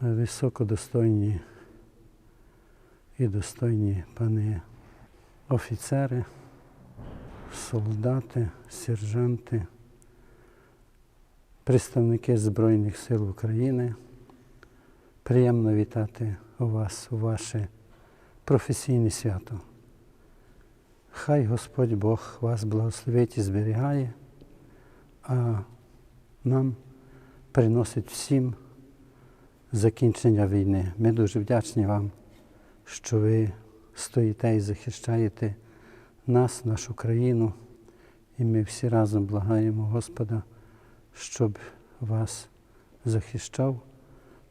високодостойні і достойні пани офіцери, солдати, сержанти, представники Збройних сил України. Приємно вітати у вас у ваше професійне свято. Хай Господь Бог вас благословить і зберігає, а нам приносить всім закінчення війни. Ми дуже вдячні вам, що ви стоїте і захищаєте нас, нашу країну, і ми всі разом благаємо Господа, щоб вас захищав,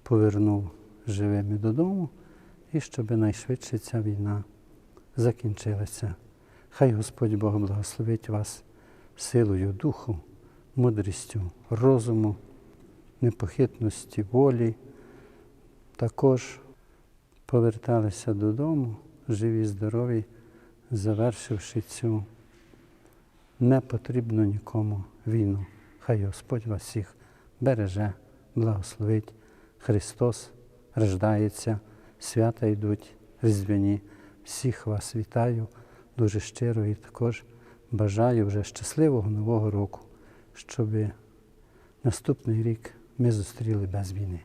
повернув живими додому і щоб найшвидше ця війна закінчилася. Хай Господь Бог благословить вас силою духу, мудрістю, розуму, непохитності, волі. Також поверталися додому, живі, здорові, завершивши цю непотрібну нікому війну. Хай Господь вас всіх береже, благословить. Христос рождається, свята йдуть різдвяні. Всіх вас вітаю дуже щиро і також бажаю вже щасливого нового року, щоб наступний рік ми зустріли без війни.